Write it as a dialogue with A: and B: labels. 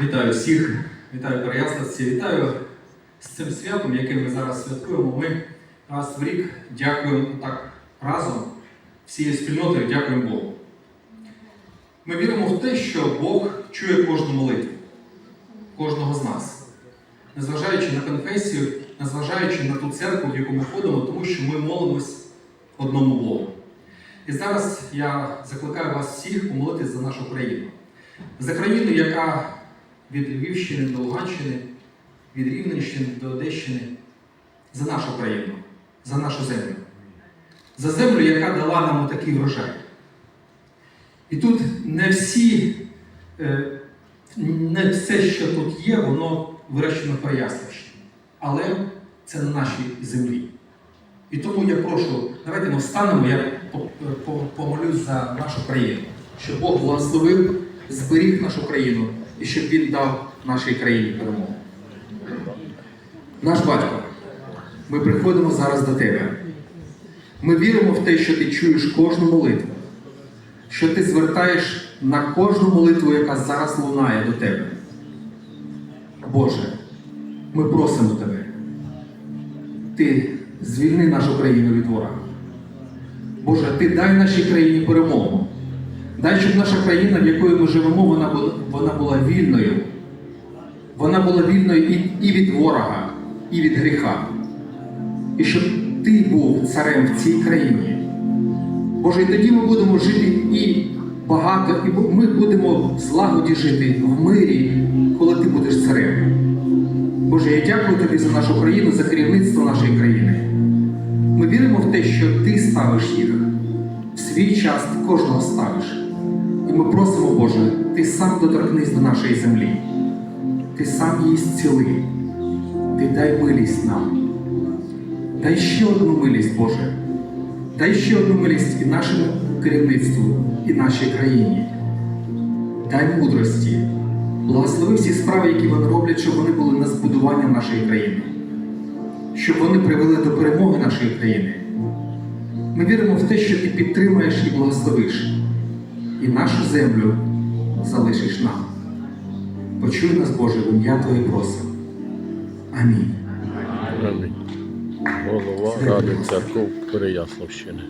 A: Вітаю всіх, вітаю Переяславці, вітаю з цим святом, яке ми зараз святкуємо. Ми раз в рік дякуємо так разом, всією спільнотою дякуємо Богу. Ми віримо в те, що Бог чує кожну молитву, кожного з нас, незважаючи на конфесію, незважаючи на ту церкву, в яку ми ходимо, тому що ми молимось одному Богу. І зараз я закликаю вас всіх помолитись за нашу країну. За країну, яка від Львівщини до Луганщини, від Рівненщини до Одещини, за нашу країну, за нашу землю. За землю, яка дала нам такий врожай. І тут не всі, е, не все, що тут є, воно вирощено в Переяславщині. Але це на нашій землі. І тому я прошу, давайте ми встанемо, я по- по- помолюсь за нашу країну, щоб Бог благословив, зберіг нашу країну і щоб Він дав нашій країні перемогу. Наш батько, ми приходимо зараз до тебе. Ми віримо в те, що ти чуєш кожну молитву, що ти звертаєш на кожну молитву, яка зараз лунає до тебе. Боже, ми просимо тебе. Ти звільни нашу країну від ворога. Боже, ти дай нашій країні перемогу. Дай, щоб наша країна, в якої ми живемо, вона була, вона була вільною. Вона була вільною і, і від ворога, і від гріха. І щоб ти був царем в цій країні. Боже, і тоді ми будемо жити і багато, і ми будемо в злагоді жити в мирі, коли ти будеш царем. Боже, я дякую тобі за нашу країну, за керівництво нашої країни. Ми віримо в те, що ти ставиш їх. В свій час кожного ставиш. І ми просимо, Боже, ти сам доторкнись до нашої землі. Ти сам її зціли. Ти дай милість нам. Дай ще одну милість, Боже. Дай ще одну милість і нашому керівництву, і нашій країні. Дай мудрості. Благослови всі справи, які вони роблять, щоб вони були на збудування нашої країни, щоб вони привели до перемоги нашої країни. Ми віримо в те, що ти підтримаєш і благословиш, і нашу землю залишиш нам. Почуй нас, Боже, в ім'я Твоє просимо. Амінь.
B: Амінь. Голова Ради церков Переяславщини.